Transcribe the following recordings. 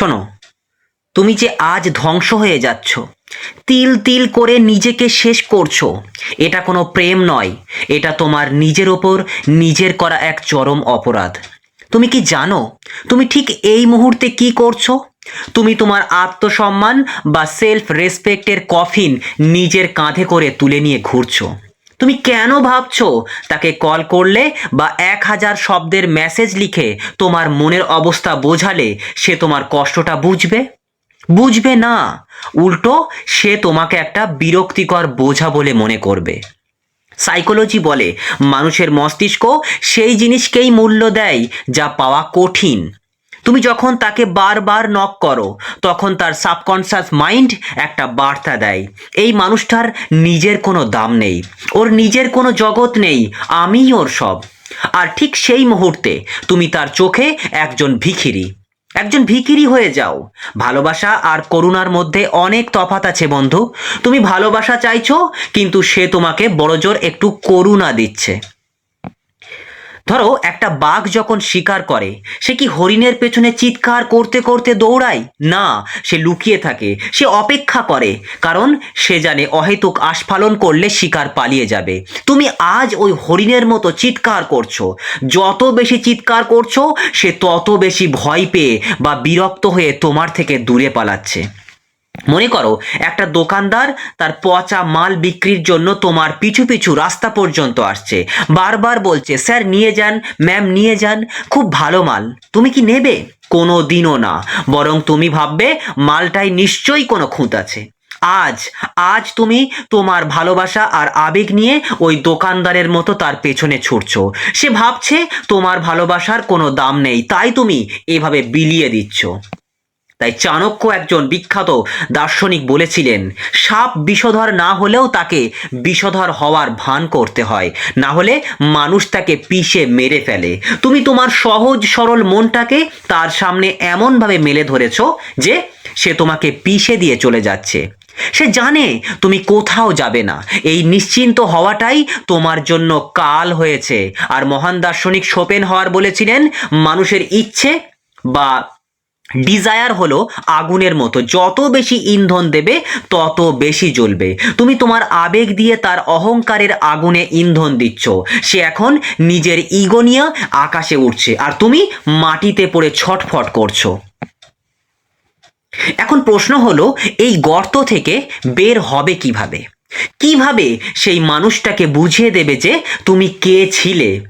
শোনো, তুমি যে আজ ধ্বংস হয়ে যাচ্ছ, তিল তিল করে নিজেকে শেষ করছ, এটা কোনো প্রেম নয়, এটা তোমার নিজের ওপর নিজের করা এক চরম অপরাধ। তুমি কি জানো, তুমি ঠিক এই মুহূর্তে কি করছ? তুমি তোমার আত্মসম্মান বা সেলফ রেসপেক্টের কফিন নিজের কাঁধে করে তুলে নিয়ে ঘুরছো। তুমি কেন ভাবছ? তাকে কল করলে বা এক হাজার শব্দের মেসেজ লিখে তোমার মনের অবস্থা বোঝালে সে তোমার কষ্টটা বুঝবে? বুঝবে না। উল্টো, সে তোমাকে একটা বিরক্তিকর বোঝা বলে মনে করবে। সাইকোলজি বলে, মানুষের মস্তিষ্ক সেই জিনিসকেই মূল্য দেয় যা পাওয়া কঠিন। তুমি যখন তাকে বারবার নক করো, তখন তার সাবকনশাস মাইন্ড একটা বার্তা দেয়। এই মানুষটার নিজের কোনো দাম নেই। ওর নিজের কোনো জগৎ নেই। আমিই ওর সব। আর ঠিক সেই মুহূর্তে তুমি তার চোখে একজন ভিখিরি। একজন ভিখিরি হয়ে যাও। ভালোবাসা আর করুণার মধ্যে অনেক তফাত আছে বন্ধু। তুমি ভালোবাসা চাইছো, কিন্তু সে তোমাকে বড়জোর একটু করুণা দিচ্ছে। ধরো, একটা বাঘ যখন শিকার করে, সে কি হরিণের পেছনে চিৎকার করতে করতে দৌড়ায়? না, সে লুকিয়ে থাকে, সে অপেক্ষা করে, কারণ সে জানে অহেতুক আস্ফালন করলে শিকার পালিয়ে যাবে। তুমি আজ ওই হরিণের মতো চিৎকার করছ। যত বেশি চিৎকার করছ, সে তত বেশি ভয় পেয়ে বা বিরক্ত হয়ে তোমার থেকে দূরে পালাচ্ছে। মনে করো, একটা দোকানদার তার পচা মাল বিক্রির জন্য তোমার পিছু পিছু রাস্তা পর্যন্ত আসছে। বারবার বলছে, স্যার, নিয়ে যান, ম্যাম, নিয়ে যান, খুব ভালো মাল। তুমি কি নেবে? কোনো দিনও না। বরং তুমি ভাববে, মালটাই নিশ্চয়ই কোনো খুঁত আছে। আজ আজ তুমি তোমার ভালোবাসা আর আবেগ নিয়ে ওই দোকানদারের মতো তার পেছনে ছুটছ। সে ভাবছে, তোমার ভালোবাসার কোনো দাম নেই, তাই তুমি এভাবে বিলিয়ে দিচ্ছ। তাই চাণক্য একজন বিখ্যাত দার্শনিক বলেছিলেন, সাপ বিষধর না হলেও তাকে বিষধর হওয়ার ভান করতে হয়, না হলে মানুষ তাকে পিষে মেরে ফেলে। তুমি তোমার সহজ সরল মনটাকে তার সামনে এমনভাবে মেলে ধরেছ যে সে তোমাকে পিষে দিয়ে চলে যাচ্ছে। সে জানে তুমি কোথাও যাবে না। এই নিশ্চিন্ত হওয়াটাই তোমার জন্য কাল হয়েছে। আর মহান দার্শনিক শোপেন হওয়ার বলেছিলেন, মানুষের ইচ্ছে বা ডিজায়ার হলো আগুনের মতো। যত বেশি ইন্ধন দেবে, তত বেশি জ্বলবে। তুমি তোমার আবেগ দিয়ে তার অহংকারের আগুনে ইন্ধন দিচ্ছ। সে এখন নিজের ইগো নিয়ে আকাশে উঠছে আর তুমি মাটিতে পড়ে ছটফট করছ। এখন প্রশ্ন হলো, এই গর্ত থেকে বের হবে কীভাবে? কীভাবে সেই মানুষটাকে বুঝিয়ে দেবে যে তুমি কে ছিলে?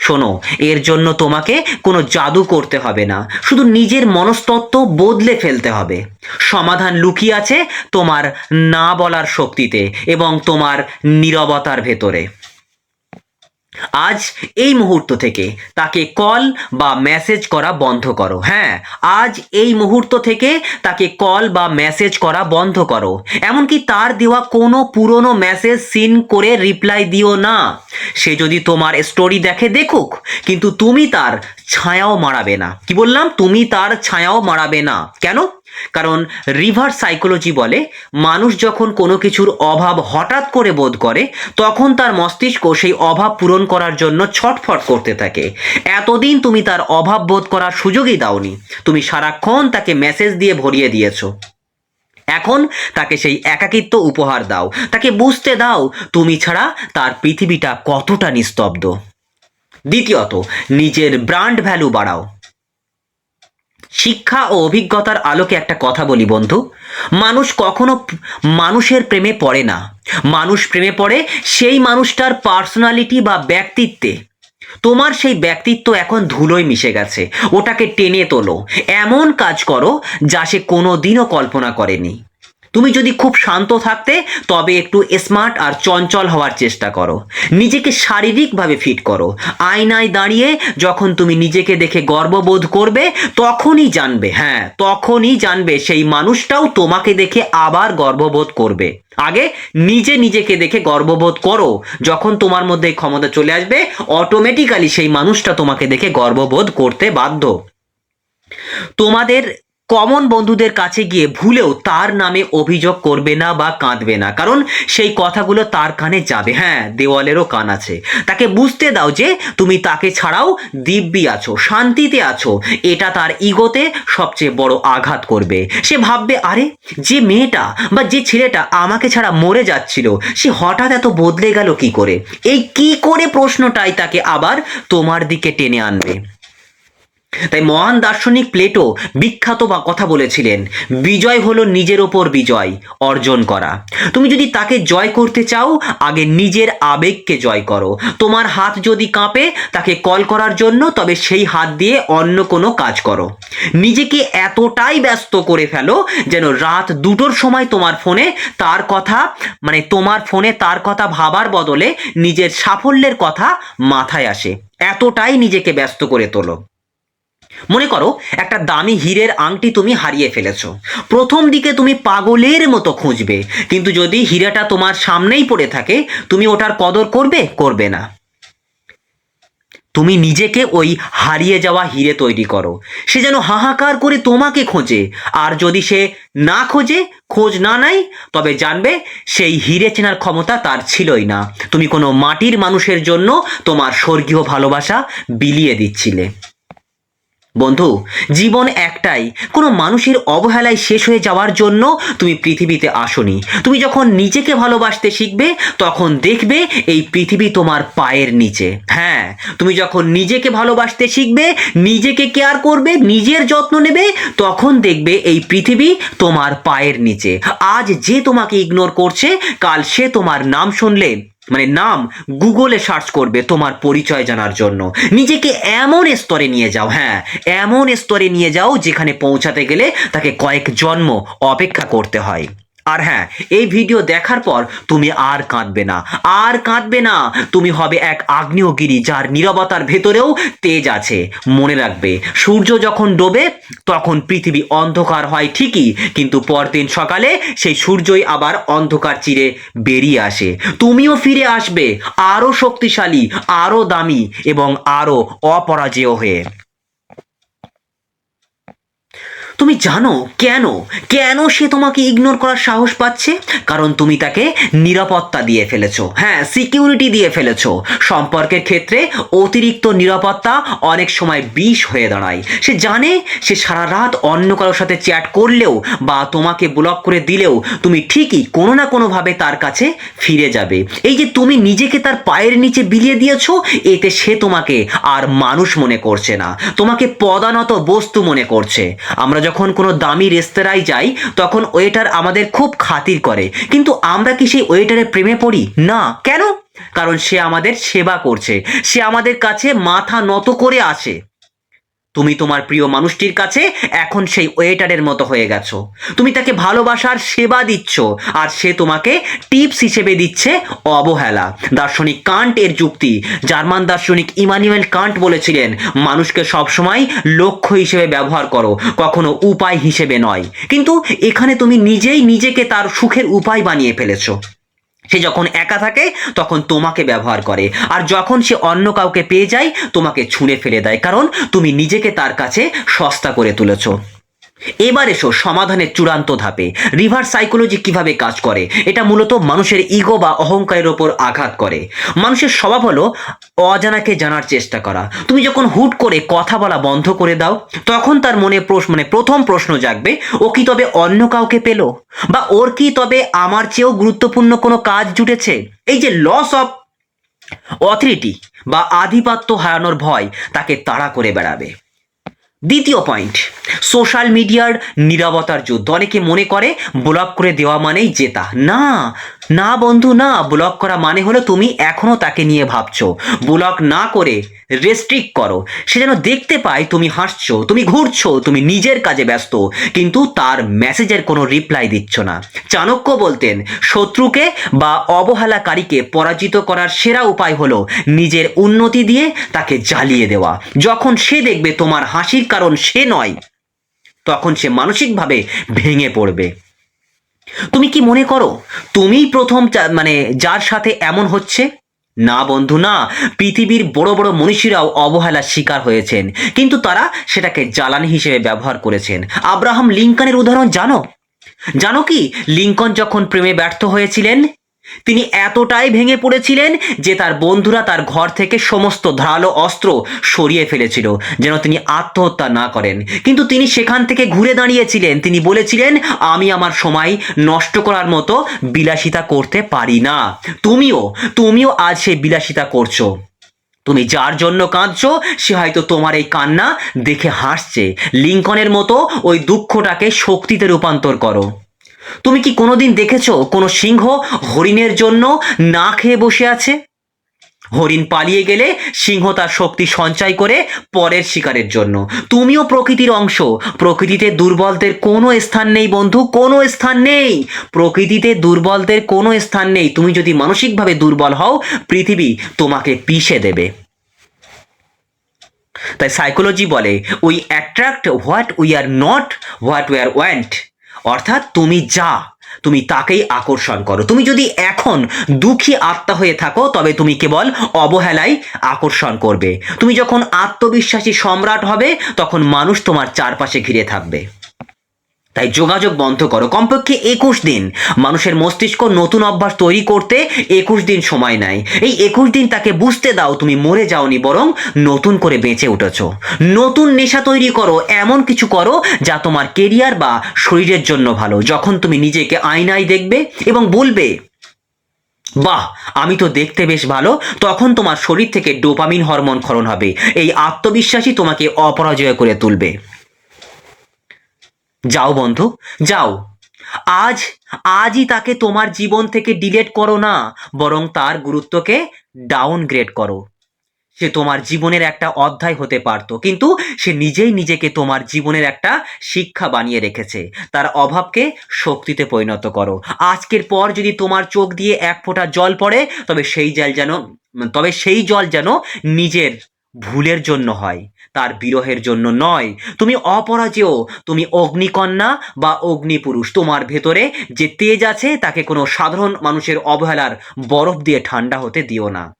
শোনো, এর জন্য তোমাকে কোনো জাদু করতে হবে না, শুধু নিজের মনস্তত্ত্ব বদলে ফেলতে হবে। সমাধান লুকিয়ে আছে তোমার না বলার শক্তিতে এবং তোমার নিরবতার ভেতরে। আজ এই মুহূর্ত থেকে তাকে কল বা মেসেজ করা বন্ধ করো। হ্যাঁ আজ এই মুহূর্ত থেকে তাকে কল বা মেসেজ করা বন্ধ করো। এমনকি তার দেওয়া কোনো পুরনো মেসেজ সিন করে রিপ্লাই দিও না। সে যদি তোমার স্টোরি দেখে দেখুক, কিন্তু তুমি তার ছায়াও মারাবে না। কি বললাম? তুমি তার ছায়াও মারাবে না। কেন? কারণ রিভার সাইকোলজি বলে, মানুষ যখন কোনো কিছুর অভাব হঠাৎ করে বোধ করে, তখন তার মস্তিষ্ক সেই অভাব পূরণ করার জন্য ছটফট করতে থাকে। এতদিন তুমি তার অভাব বোধ করার সুযোগই দাওনি। তুমি সারাক্ষণ তাকে মেসেজ দিয়ে ভরিয়ে দিয়েছ। এখন তাকে সেই একাকিত্ব উপহার দাও। তাকে বুঝতে দাও, তুমি ছাড়া তার পৃথিবীটা কতটা নিস্তব্ধ। দ্বিতীয়ত, নিজের ব্র্যান্ড ভ্যালু বাড়াও। শিক্ষা ও অভিজ্ঞতার আলোকে একটা কথা বলি বন্ধু। মানুষ কখনো মানুষের প্রেমে পড়ে না। মানুষ প্রেমে পড়ে সেই মানুষটার পার্সোনালিটি বা ব্যক্তিত্বে। তোমার সেই ব্যক্তিত্ব এখন ধুলোয় মিশে গেছে। ওটাকে টেনে তোলো। এমন কাজ করো যা সে কোনো দিনও কল্পনা করেনি। তুমি যদি খুব শান্ত থাকতে, তবে একটু স্মার্ট আর চঞ্চল হওয়ার চেষ্টা করো। নিজেকে শারীরিকভাবে ফিট করো। আয়নায় দাঁড়িয়ে যখন তুমি নিজেকে দেখে গর্ববোধ করবে, তখনই জানবে হ্যাঁ তখনই জানবে সেই মানুষটাও তোমাকে দেখে আবার গর্ববোধ করবে। আগে নিজে নিজেকে দেখে গর্ববোধ করো। যখন তোমার মধ্যে ক্ষমতা চলে আসবে অটোমেটিক্যালি সেই মানুষটা তোমাকে দেখে গর্ববোধ করতে বাধ্য। তোমাদের কমন বন্ধুদের কাছে গিয়ে ভুলেও তার নামে অভিযোগ করবে না বা কাঁদবে না। কারণ সেই কথাগুলো তার কানে যাবে। হ্যাঁ দেওয়ালেরও কান আছে। তাকে বুঝতে দাও যে তুমি তাকে ছাড়াও দিব্যি আছো, শান্তিতে আছো। এটা তার ইগোতে সবচেয়ে বড় আঘাত করবে। সে ভাববে, আরে, যে মেয়েটা বা যে ছেলেটা আমাকে ছাড়া মরে যাচ্ছিল, সে হঠাৎ এত বদলে গেল কি করে? এই কি করে প্রশ্নটাই তাকে আবার তোমার দিকে টেনে আনবে? তাই মহান দার্শনিক প্লেটো বিখ্যাত বা কথা বলেছিলেন, বিজয় হলো নিজের ওপর বিজয় অর্জন করা। তুমি যদি তাকে জয় করতে চাও, আগে নিজের আবেগকে জয় করো। তোমার হাত যদি কাঁপে, তাকে কল করার জন্য, তবে সেই হাত দিয়ে অন্য কোনো কাজ করো। নিজেকে এতটাই ব্যস্ত করে ফেলো যেন রাত দুটোর সময় তোমার ফোনে তার কথা মানে তোমার ফোনে তার কথা ভাবার বদলে নিজের সাফল্যের কথা মাথায় আসে। এতটাই নিজেকে ব্যস্ত করে তোলো। মনে করো, একটা দামি হীরের আংটি তুমি হারিয়ে ফেলেছো। প্রথম দিকে তুমি পাগলের মতো খুঁজবে, কিন্তু যদি হীরাটা তোমার সামনেই পড়ে থাকে, তুমি ওটার কদর করবে করবে না। তুমি নিজেকে ওই হারিয়ে যাওয়া হিরে তৈরি করো। সে যেন হাহাকার করে তোমাকে খোঁজে, আর যদি সে না খোঁজে, খোঁজ না নাই তবে জানবে সেই হিরে চেনার ক্ষমতা তার ছিলই না। তুমি কোনো মাটির মানুষের জন্য তোমার স্বর্গীয় ভালোবাসা বিলিয়ে দিচ্ছিলে। বন্ধু, জীবন একটাই। কোনো মানুষের অবহেলায় শেষ হয়ে যাওয়ার জন্য তুমি পৃথিবীতে আসনি। তুমি যখন নিজেকে ভালোবাসতে শিখবে, তখন দেখবে এই পৃথিবী তোমার পায়ের নিচে। হ্যাঁ তুমি যখন নিজেকে ভালোবাসতে শিখবে, নিজেকে কেয়ার করবে, নিজের যত্ন নেবে, তখন দেখবে এই পৃথিবী তোমার পায়ের নিচে। আজ যে তোমাকে ইগনোর করছে, কাল সে তোমার নাম শুনলে মানে নাম গুগলে সার্চ করবে তোমার পরিচয় জানার জন্য। নিজেকে এমন স্তরে নিয়ে যাও হ্যাঁ এমন স্তরে নিয়ে যাও যেখানে পৌঁছাতে গেলে তাকে কয়েক জন্ম অপেক্ষা করতে হয়। আর হ্যাঁ এই ভিডিও দেখার পর তুমি আর কাঁদবে না। আর কাঁদবে না, তুমি হবে এক আগ্নেয়গিরি যার নিরবতার ভেতরেও তেজ আছে। মনে রাখবে, সূর্য যখন ডোবে, তখন পৃথিবী অন্ধকার হয় ঠিকই, কিন্তু পরদিন সকালে সেই সূর্যই আবার অন্ধকার চিরে বেরিয়ে আসে। তুমিও ফিরে আসবে, আরও শক্তিশালী, আরও দামি এবং আরও অপরাজেয় হয়ে। তুমি জানো কেন? কেন সে তোমাকে ইগনোর করার সাহস পাচ্ছে? কারণ তুমি তাকে নিরাপত্তা দিয়ে ফেলেছো। হ্যাঁ সিকিউরিটি দিয়ে ফেলেছো। সম্পর্কের ক্ষেত্রে অতিরিক্ত নিরাপত্তা অনেক সময় বিষ হয়ে দাঁড়ায়। সে জানে, সে সারা রাত অন্য কারোর সাথে চ্যাট করলেও বা তোমাকে ব্লক করে দিলেও তুমি ঠিকই কোনো না কোনোভাবে তার কাছে ফিরে যাবে। এই যে তুমি নিজেকে তার পায়ের নিচে বিলিয়ে দিয়েছ, এতে সে তোমাকে আর মানুষ মনে করছে না। তোমাকে পদানত বস্তু মনে করছে। আমরা যখন কোনো দামি রেস্তোরাঁয় যাই, তখন ওয়েটার আমাদের খুব খাতির করে। কিন্তু আমরা কি সেই ওয়েটারের প্রেমে পড়ি? না। কেন? কারণ সে আমাদের সেবা করছে। সে আমাদের কাছে মাথা নত করে আসে। তুমি তোমার প্রিয় মানুষটির কাছে এখন সেই ওয়েটারের মতো হয়ে গেছো। তুমি তাকে ভালোবাসার সেবা দিচ্ছ, আর সে তোমাকে টিপস হিসেবে দিচ্ছে অবহেলা। দার্শনিক কান্ট এর যুক্তি, জার্মান দার্শনিক ইমানুয়েল কান্ট বলেছিলেন, মানুষকে সবসময় লক্ষ্য হিসেবে ব্যবহার করো, কখনো উপায় হিসেবে নয়। কিন্তু এখানে তুমি নিজেই নিজেকে তার সুখের উপায় বানিয়ে ফেলেছো। সে যখন একা থাকে, তখন তোমাকে ব্যবহার করে। আর যখন সে অন্য কাউকে পেয়ে যায়, তোমাকে ছুঁড়ে ফেলে দেয়। কারণ তুমি নিজেকে তার কাছে সস্তা করে তুলেছ। এবার এসো সমাধানের চূড়ান্ত ধাপে। রিভার সাইকোলজি কীভাবে কাজ করে, এটা মূলত মানুষের ইগো বা অহংকারের ওপর আঘাত করে। মানুষের স্বভাব হলো অজানাকে জানার চেষ্টা করা। তুমি যখন হুট করে কথা বলা বন্ধ করে দাও, তখন তার মনে প্রশ্ন মানে প্রথম প্রশ্ন জাগবে, ও কি তবে অন্য কাউকে পেল? বা ওর কি তবে আমার চেয়েও গুরুত্বপূর্ণ কোনো কাজ জুটেছে? এই যে লস অফ অথরিটি বা আধিপত্য হারানোর ভয় তাকে তাড়া করে বেড়াবে। দ্বিতীয় পয়েন্ট সোশ্যাল মিডিয়ার নিরাপত্তার যুদ্ধ। অনেকে মনে করে ব্লক করে দেওয়া মানেই জেতা। না না বন্ধু, না ব্লক করা মানে হলো তুমি এখনও তাকে নিয়ে ভাবছ। ব্লক না করে রেস্ট্রিক্ট করো। সে যেন দেখতে পায় তুমি হাসছো, তুমি ঘুরছো, তুমি নিজের কাজে ব্যস্ত, কিন্তু তার মেসেজের কোনো রিপ্লাই দিচ্ছ না। চাণক্য বলতেন, শত্রুকে বা অবহেলাকারীকে পরাজিত করার সেরা উপায় হলো নিজের উন্নতি দিয়ে তাকে জ্বালিয়ে দেওয়া। যখন সে দেখবে তোমার হাসির কারণ সে নয়, তখন সে মানসিকভাবে ভেঙে পড়বে। তুমি কি মনে করো তুমিই প্রথম মানে যার সাথে এমন হচ্ছে? না বন্ধু, না। পৃথিবীর বড় বড় মনীষীরাও অবহেলার শিকার হয়েছেন। কিন্তু তারা সেটাকে জ্বালানি হিসেবে ব্যবহার করেছেন। আব্রাহাম লিঙ্কনের উদাহরণ জানো? জানো কি? লিঙ্কন যখন প্রেমে ব্যর্থ হয়েছিলেন তিনি এতটাই ভেঙে পড়েছিলেন যে তার বন্ধুরা তার ঘর থেকে সমস্ত ধারালো অস্ত্র সরিয়ে ফেলেছিল, যেন তিনি আত্মহত্যা না করেন। কিন্তু তিনি সেখান থেকে ঘুরে দাঁড়িয়েছিলেন। তিনি বলেছিলেন, আমি আমার সময় নষ্ট করার মতো বিলাসিতা করতে পারি না। তুমিও তুমিও আজ সেই বিলাসিতা করছ। তুমি যার জন্য কাঁদছো, সে হয়তো তোমার এই কান্না দেখে হাসছে। লিঙ্কনের মতো ওই দুঃখটাকে শক্তিতে রূপান্তর করো। তুমি কি কোনোদিন দেখেছ কোনো সিংহ হরিণের জন্য না খেয়ে বসে আছে? হরিণ পালিয়ে গেলে সিংহ তার শক্তি সঞ্চয় করে পরের শিকারের জন্য। তুমিও প্রকৃতির অংশ। প্রকৃতিতে দুর্বলদের কোনো স্থান নেই বন্ধু, কোনো স্থান নেই। প্রকৃতিতে দুর্বলদের কোনো স্থান নেই। তুমি যদি মানসিকভাবে দুর্বল হও, পৃথিবী তোমাকে পিষে দেবে। তাই সাইকোলজি বলে we attract what we are not what we are want অর্থাৎ তুমি যা, তুমি তাকেই আকর্ষণ করো। তুমি যদি এখন দুঃখী আত্মা হয়ে থাকো, তবে তুমি কেবল অবহেলাই আকর্ষণ করবে। তুমি যখন আত্মবিশ্বাসী সম্রাট হবে, তখন মানুষ তোমার চারপাশে ঘিরে থাকবে। তাই যোগাযোগ বন্ধ করো। কমপক্ষে একুশ দিন। মানুষের মস্তিষ্ক নতুন অভ্যাস তৈরি করতে একুশ দিন সময় নেয়। এই একুশ দিন তাকে বুঝতে দাও, তুমি মরে যাওনি, বরং নতুন করে বেঁচে উঠেছ। নতুন নেশা তৈরি করো, এমন কিছু করো যা তোমার কেরিয়ার বা শরীরের জন্য ভালো। যখন তুমি নিজেকে আয়নায় দেখবে এবং বলবে, বাহ, আমি তো দেখতে বেশ ভালো। তখন তোমার শরীর থেকে ডোপামিন হরমোন ক্ষরণ হবে। এই আত্মবিশ্বাসই তোমাকে অপরাজয় করে তুলবে। যাও বন্ধু, যাও। আজ, আজই তাকে তোমার জীবন থেকে ডিলেট করো না, বরং তার গুরুত্বকে ডাউনগ্রেড করো। সে তোমার জীবনের একটা অধ্যায় হতে পারতো, কিন্তু সে নিজেই নিজেকে তোমার জীবনের একটা শিক্ষা বানিয়ে রেখেছে। তার অভাবকে শক্তিতে পরিণত করো। আজকের পর যদি তোমার চোখ দিয়ে এক ফোঁটা জল পড়ে, তবে সেই জল যেন, তবে সেই জল যেন নিজের ভুলের জন্য হয়, তার বিরহের জন্য নয়। তুমি অপরাজেয়, তুমি অগ্নিকন্যা বা অগ্নিপুরুষ। তোমার ভেতরে যে তেজ আছে, তাকে কোনো সাধারণ মানুষের অবহেলার বরফ দিয়ে ঠান্ডা হতে দিও না।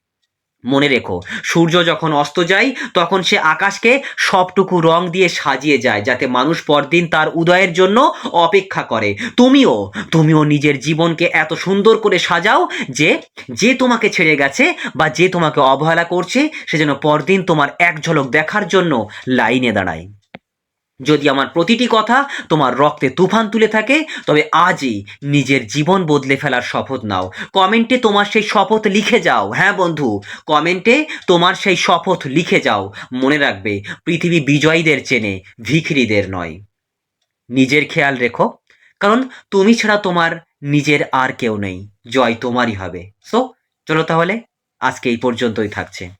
মনে রেখো, সূর্য যখন অস্ত যায়, তখন সে আকাশকে সবটুকু রং দিয়ে সাজিয়ে যায়, যাতে মানুষ পরদিন তার উদয়ের জন্য অপেক্ষা করে। তুমিও তুমিও নিজের জীবনকে এত সুন্দর করে সাজাও যে যে তোমাকে ছেড়ে গেছে বা যে তোমাকে অবহেলা করছে, সে যেন পরদিন তোমার এক ঝলক দেখার জন্য লাইনে দাঁড়ায়। যদি আমার প্রতিটি কথা তোমার রক্তে তুফান তুলে থাকে, তবে আজই নিজের জীবন বদলে ফেলার শপথ নাও। কমেন্টে তোমার সেই শপথ লিখে যাও। হ্যাঁ বন্ধু, কমেন্টে তোমার সেই শপথ লিখে যাও। মনে রাখবে, পৃথিবী বিজয়ীদের চেনে, ভিখিরিদের নয়। নিজের খেয়াল রেখো, কারণ তুমি ছাড়া তোমার নিজের আর কেউ নেই। জয় তোমারই হবে। সো চলো তাহলে, আজকে এই পর্যন্তই থাকছে।